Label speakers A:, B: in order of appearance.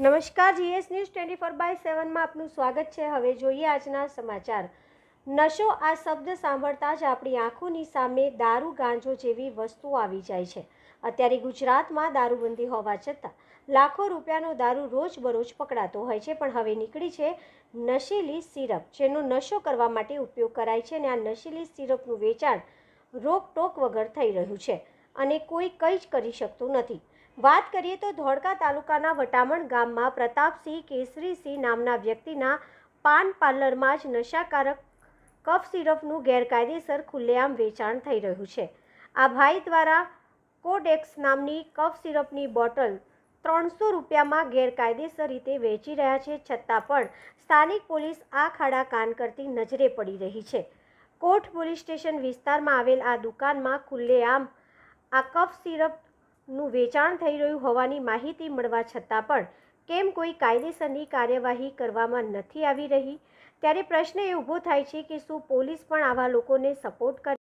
A: નમસ્કાર, GS news twenty four by સેવનમાં આપનું સ્વાગત છે. હવે જોઈએ આજના સમાચાર. નશો આ શબ્દ સાંભળતા જ આપણી આંખોની સામે દારૂ ગાંજો જેવી વસ્તુઓ આવી જાય છે. અત્યારે ગુજરાતમાં દારૂબંધી હોવા છતાં લાખો રૂપિયાનો દારૂ રોજબરોજ પકડાતો હોય છે, પણ હવે નીકળી છે નશીલી સિરપ, જેનો નશો કરવા માટે ઉપયોગ કરાય છે અને આ નશીલી સિરપનું વેચાણ રોકટોક વગર થઈ રહ્યું છે અને કોઈ કંઈ જ કરી શકતું નથી. વાત કરીએ તો ધોળકા તાલુકાના વટામણ ગામમાં પ્રતાપસિંહ કેસરીસિંહ નામના વ્યક્તિના પાન પાર્લરમાં જ નશાકારક કફ સિરપનું ગેરકાયદેસર ખુલ્લેઆમ વેચાણ થઈ રહ્યું છે. આ ભાઈ દ્વારા કોડેક્સ નામની કફ સિરપની બોટલ ત્રણસો રૂપિયામાં ગેરકાયદેસર રીતે વેચી રહ્યા છે, છતાં પણ સ્થાનિક પોલીસ આ ખાડા કાન કરતી નજરે પડી રહી છે. કોટ પોલીસ સ્ટેશન વિસ્તારમાં આવેલ આ દુકાનમાં ખુલ્લેઆમ આ કફ સિરપનું વેચાણ થઈ રહ્યું હોવાની માહિતી મળવા છતાં પણ કેમ કોઈ કાયદેસરની કાર્યવાહી કરવામાં નથી આવી રહી? ત્યારે પ્રશ્ન એ ઊભો થાય છે કે શું પોલીસ પણ આવા લોકોને સપોર્ટ કરે